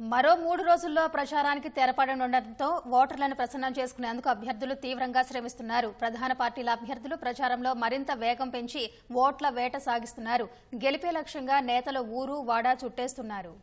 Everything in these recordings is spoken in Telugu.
మరో మూడు రోజుల్లో ప్రచారానికి తెరపడనుండటంతో ఓటర్లను ప్రసన్నం చేసుకునేందుకు అభ్యర్థులు తీవ్రంగా శ్రమిస్తున్నారు. ప్రధాన పార్టీల అభ్యర్థులు ప్రచారంలో మరింత వేగం పెంచి ఓట్ల వేట సాగిస్తున్నారు. గెలిపే లక్ష్యంగా నేతలు ఊరు వాడా చుట్టేస్తున్నారు.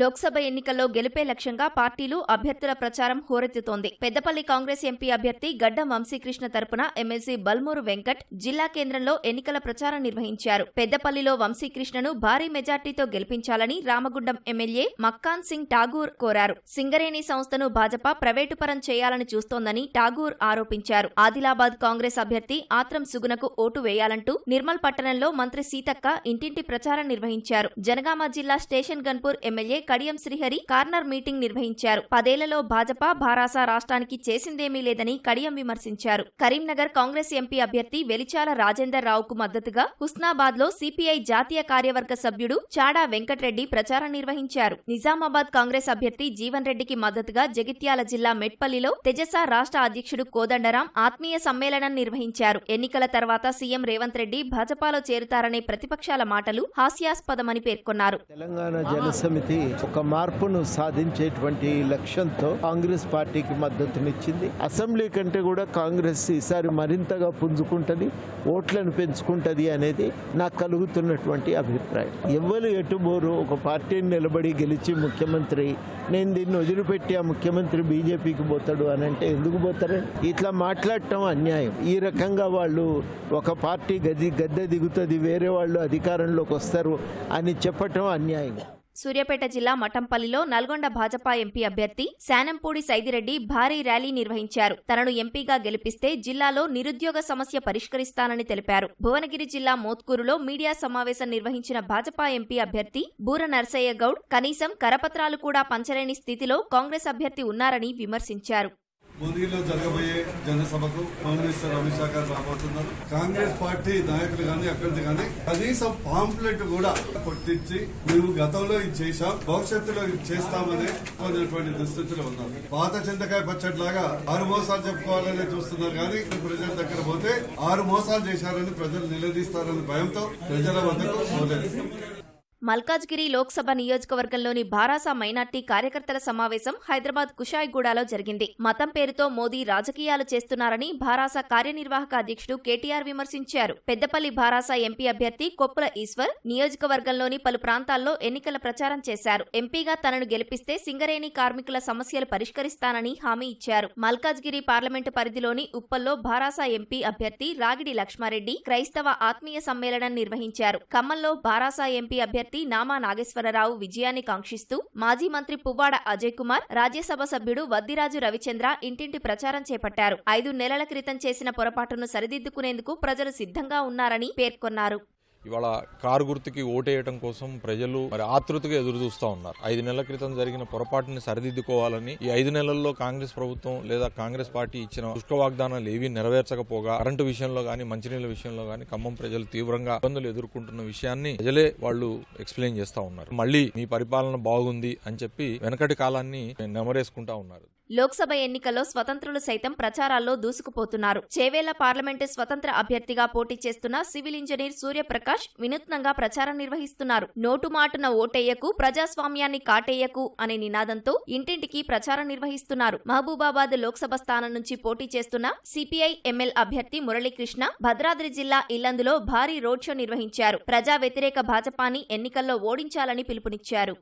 లోక్సభ ఎన్నికల్లో గెలిపే లక్ష్యంగా పార్టీలు అభ్యర్థుల ప్రచారం హోరెత్తుతోంది. పెద్దపల్లి కాంగ్రెస్ ఎంపీ అభ్యర్థి గడ్డం వంశీకృష్ణ తరపున ఎమ్మెల్సీ బల్మూరు వెంకట్ జిల్లా కేంద్రంలో ఎన్నికల ప్రచారం నిర్వహించారు. పెద్దపల్లిలో వంశీకృష్ణను భారీ మెజార్టీతో గెలిపించాలని రామగుండం ఎమ్మెల్యే మక్కాన్ సింగ్ ఠాగూర్ కోరారు. సింగరేణి సంస్థను భాజపా ప్రైవేటు పరం చేయాలని చూస్తోందని ఠాగూర్ ఆరోపించారు. ఆదిలాబాద్ కాంగ్రెస్ అభ్యర్థి ఆత్రం సుగునకు ఓటు వేయాలంటూ నిర్మల్ పట్టణంలో మంత్రి సీతక్క ఇంటింటి ప్రచారం నిర్వహించారు. జనగామ జిల్లా station Ghanpur MLA Kadiyam Srihari corner meeting నిర్వహించారు. పదేళ్ళలో భాజపా భారాస రాష్ట్రానికి చేసిందేమీ లేదని కడియం విమర్శించారు. కరీంనగర్ కాంగ్రెస్ ఎంపీ అభ్యర్థి వెలిచాల రాజేందర్ రావుకు మద్దతుగా హుస్నాబాద్లో సిపిఐ జాతీయ కార్యవర్గ సభ్యుడు చాడా వెంకటరెడ్డి ప్రచారం నిర్వహించారు. నిజామాబాద్ కాంగ్రెస్ అభ్యర్థి జీవన్ రెడ్డికి మద్దతుగా జగిత్యాల జిల్లా మెట్పల్లిలో తెజస రాష్ట్ర అధ్యక్షుడు కోదండరాం ఆత్మీయ సమ్మేళనం నిర్వహించారు. ఎన్నికల తర్వాత సీఎం రేవంత్ రెడ్డి భాజపాలో చేరుతారనే ప్రతిపక్షాల మాటలు హాస్యాస్పదమని పేర్కొన్నారు. తెలంగాణ జనసమితి ఒక మార్పును సాధించేటువంటి లక్ష్యంతో కాంగ్రెస్ పార్టీకి మద్దతునిచ్చింది. అసెంబ్లీ కంటే కూడా కాంగ్రెస్ ఈసారి మరింతగా పుంజుకుంటది ఓట్లను పెంచుకుంటది అనేది నాకు కలుగుతున్నటువంటి అభిప్రాయం. ఎవరు ఎటుబోరు ఒక పార్టీని నిలబడి గెలిచి ముఖ్యమంత్రి నేను దీన్ని వదిలిపెట్టి ఆ ముఖ్యమంత్రి బీజేపీకి పోతాడు అని అంటే ఎందుకు పోతారని ఇట్లా మాట్లాడటం అన్యాయం. ఈ రకంగా వాళ్ళు ఒక పార్టీ గది గద్దె దిగుతుంది వేరే వాళ్ళు అధికారంలోకి వస్తారు అని చెప్పటం అన్యాయం. సూర్యాపేట జిల్లా మఠంపల్లిలో నల్గొండ భాజపా ఎంపీ అభ్యర్థి శానంపూడి సైదిరెడ్డి భారీ ర్యాలీ నిర్వహించారు. తనను ఎంపీగా గెలిపిస్తే జిల్లాలో నిరుద్యోగ సమస్య పరిష్కరిస్తానని తెలిపారు. భువనగిరి జిల్లా మోత్కూరులో మీడియా సమావేశం నిర్వహించిన భాజపా ఎంపీ అభ్యర్థి బూర నర్సయ్య గౌడ్ కనీసం కరపత్రాలు కూడా పంచలేని స్థితిలో కాంగ్రెస్ అభ్యర్థి ఉన్నారని విమర్శించారు. భువనగిరిలో జరగబోయే జనసభకు హోమ్ మినిస్టర్ అమిత్ షా గారు రాబోతున్నారు. కాంగ్రెస్ పార్టీ నాయకులు గాని అభ్యర్థి గాని కనీసం పాంప్లెట్ కూడా కొట్టించి మేము గతంలో ఇది చేశాం భవిష్యత్తులో ఇది చేస్తామని కొన్నటువంటి దుస్థితిలో ఉన్నారు పాత చింతకాయ పచ్చడిలాగా ఆరు మోసాలు చెప్పుకోవాలని చూస్తున్నారు కానీ ప్రజల దగ్గర పోతే ఆరు మోసాలు చేశారని ప్రజలు నిలదీస్తారని భయంతో ప్రజల వద్దకు పోలేదు. మల్కాజ్గిరి లోక్సభ నియోజకవర్గంలోని భారాసా మైనార్టీ కార్యకర్తల సమావేశం హైదరాబాద్ కుషాయిగూడలో జరిగింది. మతం పేరుతో మోదీ రాజకీయాలు చేస్తున్నారని భారాసా కార్యనిర్వాహక అధ్యక్షుడు కేటీఆర్ విమర్శించారు. పెద్దపల్లి భారాసా ఎంపీ అభ్యర్థి కొప్పుల ఈశ్వర్ నియోజకవర్గంలోని పలు ప్రాంతాల్లో ఎన్నికల ప్రచారం చేశారు. ఎంపీగా తనను గెలిపిస్తే సింగరేణి కార్మికుల సమస్యలు పరిష్కరిస్తానని హామీ ఇచ్చారు. మల్కాజ్గిరి పార్లమెంటు పరిధిలోని ఉప్పల్లో భారాసా ఎంపీ అభ్యర్థి రాగిడి లక్ష్మారెడ్డి క్రైస్తవ ఆత్మీయ సమ్మేళనం నిర్వహించారు. ఖమ్మంలో భారాసా ఎంపీ అభ్యర్థి నామా నాగేశ్వరరావు విజయాన్ని కాంక్షిస్తూ మాజీ మంత్రి పువ్వాడ అజయ్ కుమార్ రాజ్యసభ సభ్యుడు వద్దిరాజు రవిచంద్ర ఇంటింటి ప్రచారం చేపట్టారు. ఐదు నెలల క్రితం చేసిన పొరపాటును సరిదిద్దుకునేందుకు ప్రజలు సిద్ధంగా ఉన్నారని పేర్కొన్నారు. ఇవాళ కారు గుర్తుకి ఓటేయటం కోసం ప్రజలు మరి ఆతృతగా ఎదురు చూస్తూ ఉన్నారు. ఐదు నెలల క్రితం జరిగిన పొరపాటుని సరిదిద్దుకోవాలని ఈ ఐదు నెలల్లో కాంగ్రెస్ ప్రభుత్వం లేదా కాంగ్రెస్ పార్టీ ఇచ్చిన శుష్క వాగ్దానాలు ఏవీ నెరవేర్చకపోగా కరెంటు విషయంలో కానీ మంచినీళ్ళ విషయంలో కానీ ఖమ్మం ప్రజలు తీవ్రంగా ఇబ్బందులు ఎదుర్కొంటున్న విషయాన్ని ప్రజలే వాళ్ళు ఎక్స్ప్లెయిన్ చేస్తూ ఉన్నారు. మళ్ళీ మీ పరిపాలన బాగుంది అని చెప్పి వెనకటి కాలాన్ని నెమరేసుకుంటా ఉన్నారు. లోక్సభ ఎన్నికల్లో స్వతంత్రులు సైతం ప్రచారాల్లో దూసుకుపోతున్నారు. చేవేళ్ళ పార్లమెంటు స్వతంత్ర అభ్యర్థిగా పోటీ చేస్తున్న సివిల్ ఇంజనీర్ సూర్యప్రకాష్ వినూత్నంగా ప్రచారం నిర్వహిస్తున్నారు. నోటుమాటున ఓటేయకు ప్రజాస్వామ్యాన్ని కాటేయకు అనే నినాదంతో ఇంటింటికి ప్రచారం నిర్వహిస్తున్నారు. మహబూబాబాద్ లోక్సభ స్థానం నుంచి పోటీ చేస్తున్న సిపిఐ ఎంఎల్ అభ్యర్థి మురళీకృష్ణ భద్రాద్రి జిల్లా ఇల్లందులో భారీ రోడ్ షో నిర్వహించారు. ప్రజా వ్యతిరేక భాజపాని ఎన్నికల్లో ఓడించాలని పిలుపునిచ్చారు.